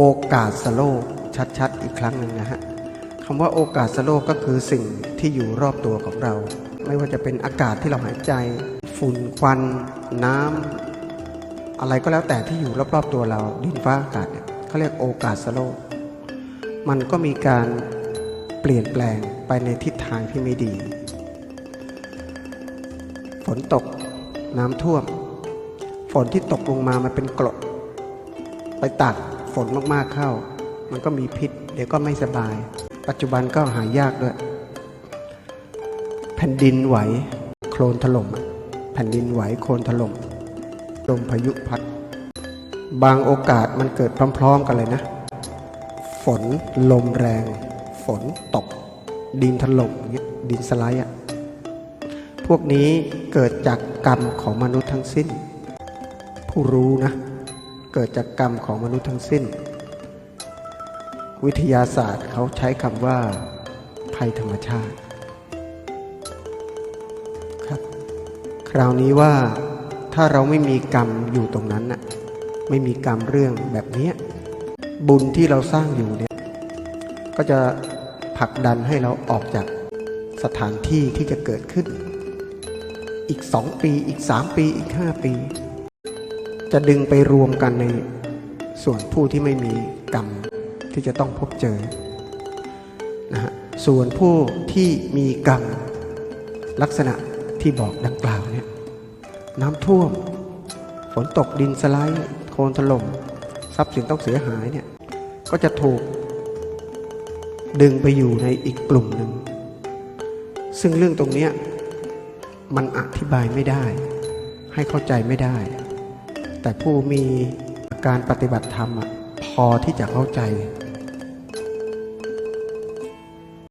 โอกาสสโลกชัดๆอีกครั้งหนึ่งนะฮะคำว่าโอกาสสโลกก็คือสิ่งที่อยู่รอบตัวของเรา ไม่ว่าจะเป็นอากาศที่เราหายใจ ฝุ่นควัน น้ำอะไรก็แล้วแต่ที่อยู่รอบๆตัวเราดินฟ้าอากาศเนี่ยเขาเรียกโอกาสสโลก มันก็มีการเปลี่ยนแปลงไปในทิศทางที่ไม่ดี ฝนตกน้ำท่วม ฝนที่ตกลงมามันเป็นกรดไปตัก นมากๆเข้า มันก็มีพิษ เดี๋ยวก็ไม่สบาย ปัจจุบันก็หายากด้วย แผ่นดินไหว โคลนถล่ม แผ่นดินไหวโคลนถล่มลมพายุพัด บางโอกาสมันเกิดพร้อม ๆ กันเลยนะ ฝนลมแรง ฝนตก ดินถล่มอย่างเงี้ยดินสไลด์อะพวกนี้เกิดจากกรรมของมนุษย์ทั้งสิ้น ผู้รู้นะ เกิดจากกรรมของมนุษย์ทั้งสิ้น วิทยาศาสตร์เขาใช้คำว่า ภัยธรรมชาติครับคราวนี้ว่าถ้าเราไม่มีกรรมอยู่ตรงนั้นน่ะไม่มีกรรมเรื่องแบบนี้บุญที่เราสร้างอยู่เนี่ยก็จะผลักดันให้เราออกจากสถานที่ที่จะเกิดขึ้น อีกสองปีอีกสามปีอีกห้าปี จะดึงไปรวมกันในส่วนผู้ที่ไม่มีกรรมที่จะต้องพบเจอนะฮะส่วนผู้ที่มีกรรมลักษณะที่บอกดังกล่าวเนี่ยน้ำท่วม ฝนตกดินสไลด์โคลนถล่มทรัพย์สินต้องเสียหายเนี่ยก็จะถูกดึงไปอยู่ในอีกกลุ่มหนึ่ง ซึ่งเรื่องตรงนี้มันอธิบายไม่ได้ ให้เข้าใจไม่ได้ แต่ผู้มีการปฏิบัติธรรมพอที่จะเข้าใจ